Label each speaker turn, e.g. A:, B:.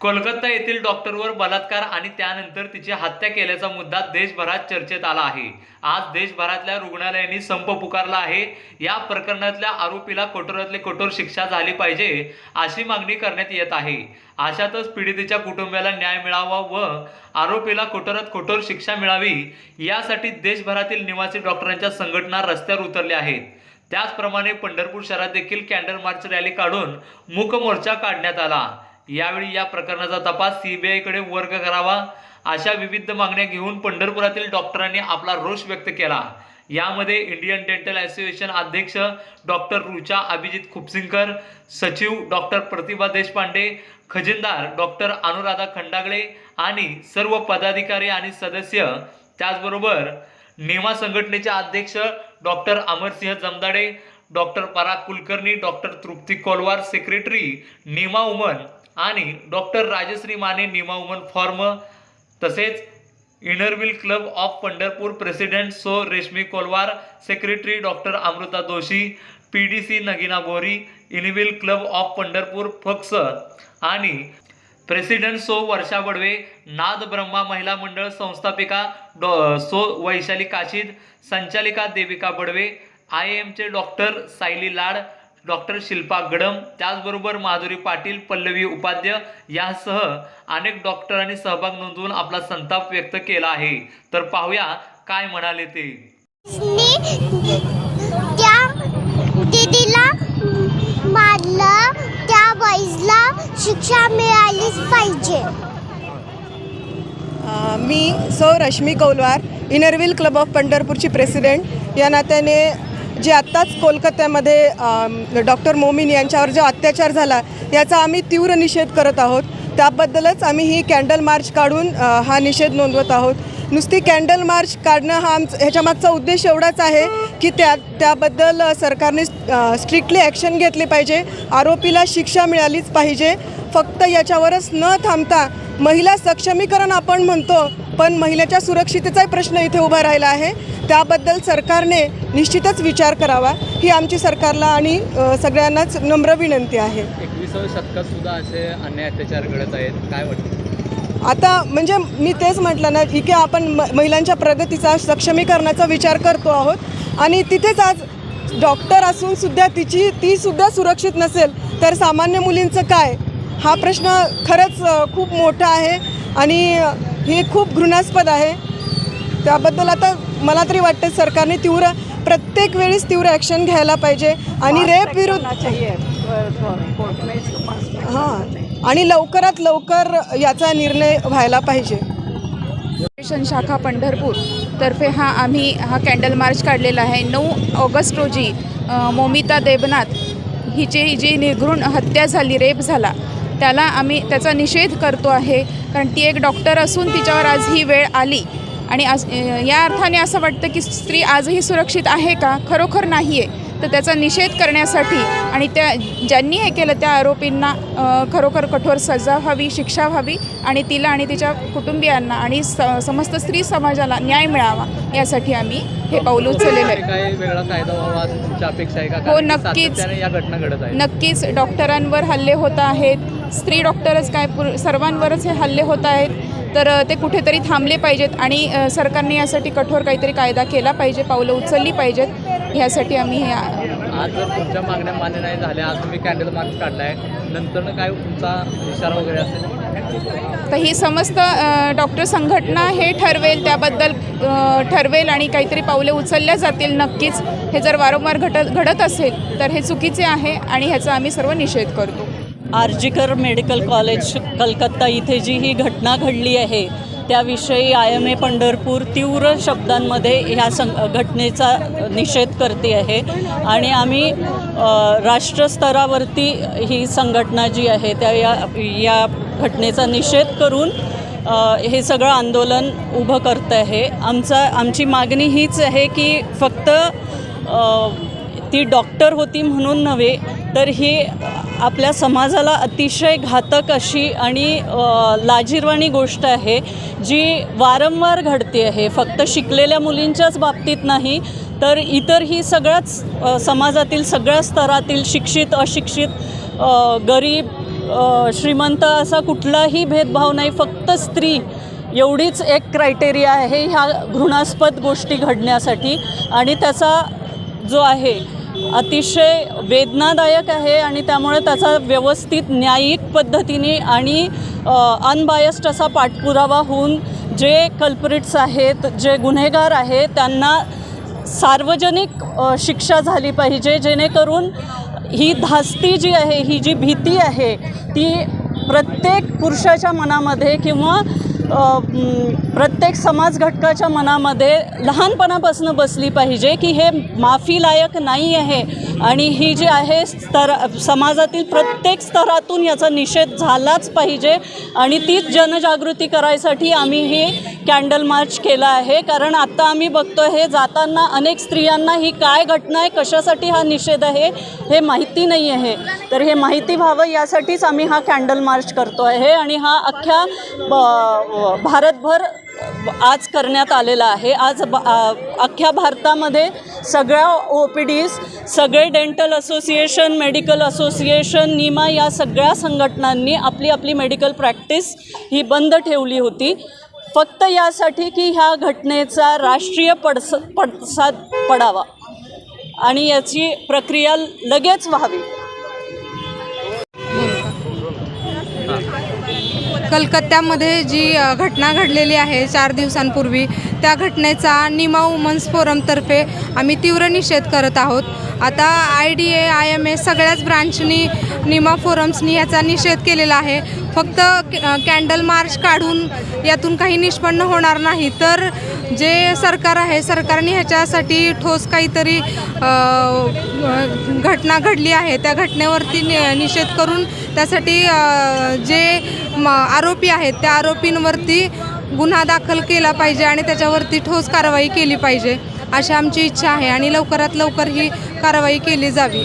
A: कोलकाता येथील डॉक्टरवर बलात्कार आणि त्यानंतर तिची हत्या केल्याचा मुद्दा देशभरात चर्चेत आला आहे. आज देशभरातल्या रुग्णालयांनी संप पुकारला आहे. या प्रकरणातल्या आरोपीला कठोरातली कठोर शिक्षा झाली पाहिजे अशी मागणी करण्यात येत आहे. अशातच पीडितेच्या कुटुंबियाला न्याय मिळावा व आरोपीला कठोरात कठोर शिक्षा मिळावी यासाठी देशभरातील निवासी डॉक्टरांच्या संघटना रस्त्यावर उतरल्या आहेत. त्याचप्रमाणे पंढरपूर शहरात देखील कॅन्डल मार्च रॅली काढून मूकमोर्चा काढण्यात आला. यावेळी या प्रकरणाचा तपास सीबीआयकडे वर्ग करावा अशा विविध मागण्या घेऊन पंढरपुरातील डॉक्टरांनी आपला रोष व्यक्त केला. यामध्ये इंडियन डेंटल असोसिएशन अध्यक्ष डॉक्टर रुचा अभिजित खुपसिंगकर सचिव डॉक्टर प्रतिभा देशपांडे खजिनदार डॉक्टर अनुराधा खंडागळे आणि सर्व पदाधिकारी आणि सदस्य. त्याचबरोबर नेमा संघटनेचे अध्यक्ष doctor Amarsinh Jamdade doctor Parag Kulkarni doctor Trupti Kolwar secretary NIMA women आणि doctor Rajashree Mane NIMA women forum तसेच Inner Wheel club of Pandharpur president so Reshmi Kolwar secretary doctor Amruta Doshi P D C Nagina Bori Inner Wheel club of Pandharpur फक्स आणि president so वर्षा बडवे नाद ब्रह्मा महिला मंडळ संस्थापिका डॉ सो वैशाली काशीद संचालिका देविका बडवे आय एमचे डॉक्टर सायली लाड डॉक्टर शिल्पा गडम त्याचबरोबर माधुरी पाटील पल्लवी उपाध्य यासह अनेक डॉक्टरांनी सहभाग नोंदवून आपला संताप व्यक्त केला आहे. तर पाहूया काय म्हणाले ते.
B: दीदीला मारलं त्या बाईजला शिक्षा मिळालीच पाहिजे.
C: मी सौ Rashmi Kaulwar Inner Wheel club of पंढरपूरची president. या नात्याने जे आत्ताच कोलकात्यामध्ये डॉक्टर मोमीन यांच्यावर जो अत्याचार झाला याचा आम्ही तीव्र निषेध करत आहोत. त्याबद्दलच आम्ही ही कॅन्डल मार्च काढून हा निषेध नोंदवत आहोत. नुसती कॅन्डल मार्च काढणं हा आमचा ह्याच्यामागचा उद्देश एवढाच आहे की त्या त्याबद्दल सरकारने स्ट्रिक्टली ॲक्शन घेतली पाहिजे. आरोपीला शिक्षा मिळालीच पाहिजे. फक्त याच्यावरच न थांबता महिला सक्षमीकरण आपण म्हणतो पण महिलेच्या सुरक्षितेचाही प्रश्न इथे उभा राहिला आहे. त्याबद्दल सरकारने निश्चितच विचार करावा ही आमची सरकारला आणि सगळ्यांनाच नम्र विनंती आहे.
D: एकविसाव्या शतकात सुद्धा असे अन्याय अत्याचार घडत आहेत काय वाटतं?
C: आता म्हणजे मी तेच म्हटलं ना इथे आपण म महिलांच्या प्रगतीचा सक्षमीकरणाचा विचार करतो आहोत. आणि तिथेच आज डॉक्टर असून सुद्धा तिची ती सुद्धा सुरक्षित नसेल तर सामान्य मुलींचं काय? हा प्रश्न खरंच खूप मोठा आहे आणि हे खूप घृणास्पद आहे. त्याबद्दल आता मला तरी वाटतं सरकारने तीव्र प्रत्येक वेळेस तीव्र ॲक्शन घ्यायला पाहिजे आणि रेप विरुद्ध हां आणि लवकरात लवकर याचा निर्णय व्हायला पाहिजे.
E: शाखा पंढरपूर तर्फे हा आम्ही हा कॅन्डल मार्च काढलेला आहे. नऊ ऑगस्ट रोजी मोमिता देबनाथ हिची जी निर्घृण हत्या झाली रेप झाला. त्याला आम्ही त्याचा निषेध करतो आहे. कारण ती एक डॉक्टर असून तिच्यावर आज ही वेळ आली. आणि आज या अर्थाने असं वाटतं की स्त्री आजही सुरक्षित आहे का? खरोखर नाही आहे तर त्याचा निषेध करण्यासाठी आणि त्या ज्यांनी हे केलं त्या आरोपींना खरोखर कठोर सजा व्हावी शिक्षा व्हावी आणि तिला आणि तिच्या कुटुंबियांना आणि स समस्त स्त्री समाजाला न्याय मिळावा यासाठी आम्ही हे पाऊल उचललेलं आहे. हो, नक्कीच. नक्कीच. डॉक्टरांवर हल्ले होत आहेत. स्त्री डॉक्टरच काय पुर सर्वांवरच हे हल्ले होत आहेत. तर ते कुठेतरी थांबले पाहिजेत आणि सरकारने यासाठी कठोर काहीतरी कायदा केला पाहिजे पावलं उचलली पाहिजेत. ह्यासाठी आम्ही हे
D: आज जर तुमच्या मागण्या मान्य नाही झाल्या आज तुम्ही कॅन्डल मार्च काढलाय नंतर काय तुमचा इशारा वगैरे असेल?
E: तर ही समस्त डॉक्टर संघटना हे ठरवेल त्याबद्दल ठरवेल आणि काहीतरी पावले उचलल्या जातील नक्कीच. हे जर वारंवार घटत घडत असेल तर हे चुकीचे आहे आणि ह्याचा आम्ही सर्व निषेध करतो.
F: आर्जिकर मेडिकल कॉलेज कलकत्ता इथे जी ही घटना घडली आहे त्याविषयी आय एम ए पंढरपूर तीव्र शब्दांमध्ये ह्या सं घटनेचा निषेध करते आहे. आणि आम्ही राष्ट्रस्तरावरती ही संघटना जी आहे त्या या या घटनेचा निषेध करून हे सगळं आंदोलन उभं करत आहे. आमचा आमची मागणी हीच आहे की फक्त ती डॉक्टर होती म्हणून नव्हे तर ही आपल्या समाजाला अतिशय घातक अशी आणि लाजीरवाणी लाजिरवाणी गोष्ट आहे जी वारंवार घडते आहे. फक्त शिकलेल्या मुलींच्याच बाबतीत नाही तर इतरही सगळ्याच समाजातील सगळ्या स्तरातील शिक्षित अशिक्षित गरीब श्रीमंत असा कुठलाही भेदभाव नाही. फक्त स्त्री एवढीच एक क्रायटेरिया आहे ह्या घृणास्पद गोष्टी घडण्यासाठी आणि त्याचा जो आहे अतिशय वेदनादायक आहे आणि त्यामुळे त्याचा व्यवस्थित न्यायिक पद्धतीने आणि अनबायस्ड असा पाठपुरावा होऊन जे कल्परिट्स आहेत जे गुन्हेगार आहेत त्यांना सार्वजनिक शिक्षा झाली पाहिजे जेणेकरून ही धास्ती जी आहे ही जी भीती आहे ती प्रत्येक पुरुषाच्या मनामध्ये किंवा प्रत्येक समाज घटकाच्या मनामध्ये लहानपणापासून बसली पाहिजे की हे माफीलायक नाही आहे. आणि ही जी आहे स्तर समाजातील प्रत्येक स्तरातून याचा निषेध झालाच पाहिजे. आणि तीच जनजागृती करायसाठी आम्ही हे कॅन्डल मार्च केला आहे. कारण आत्ता आम्ही बघतो हे जाताना अनेक स्त्रियांना ही काय घटना आहे कशासाठी हा निषेध आहे हे माहिती नाही आहे. तर हे माहिती व्हावं यासाठीच आम्ही हा कॅन्डल मार्च करतो आहे आणि हा अख्ख्या ब- भारतभर आज करण्यात आलेला आहे. आज अख्ख्या भारतामध्ये सगळ्या ओ पी डीज सगळे dental association medical association NIMA या सगळ्या संघटनांनी आपली आपली मेडिकल प्रॅक्टिस ही बंद ठेवली होती. फक्त यासाठी की ह्या घटनेचा राष्ट्रीय पडस पडसाद पडावा आणि याची प्रक्रिया लगेच व्हावी.
G: कलकत्त्यामध्ये जी घटना घडलेली आहे चार दिवसांपूर्वी त्या घटनेचा निमा वुमन्स फोरमतर्फे आम्ही तीव्र निषेध करत आहोत. आता I D A I M A सगळ्याच ब्रांचनी निमा फोरम्सनी याचा निषेध केलेला आहे. फक्त कॅन्डल मार्च काढून यातून काही निष्पन्न होणार नाही. तर जे सरकार आहे सरकारने ह्याच्यासाठी ठोस काहीतरी घटना घडली आहे त्या घटनेवरती नि निषेध करून त्यासाठी जे म आरोपी आहेत. त्या आरोपींवरती गुन्हा दाखल केला पाहिजे आणि त्याच्यावरती ठोस कारवाई केली पाहिजे अशी आमची इच्छा आहे आणि लवकरात लवकर ही कारवाई केली जावी.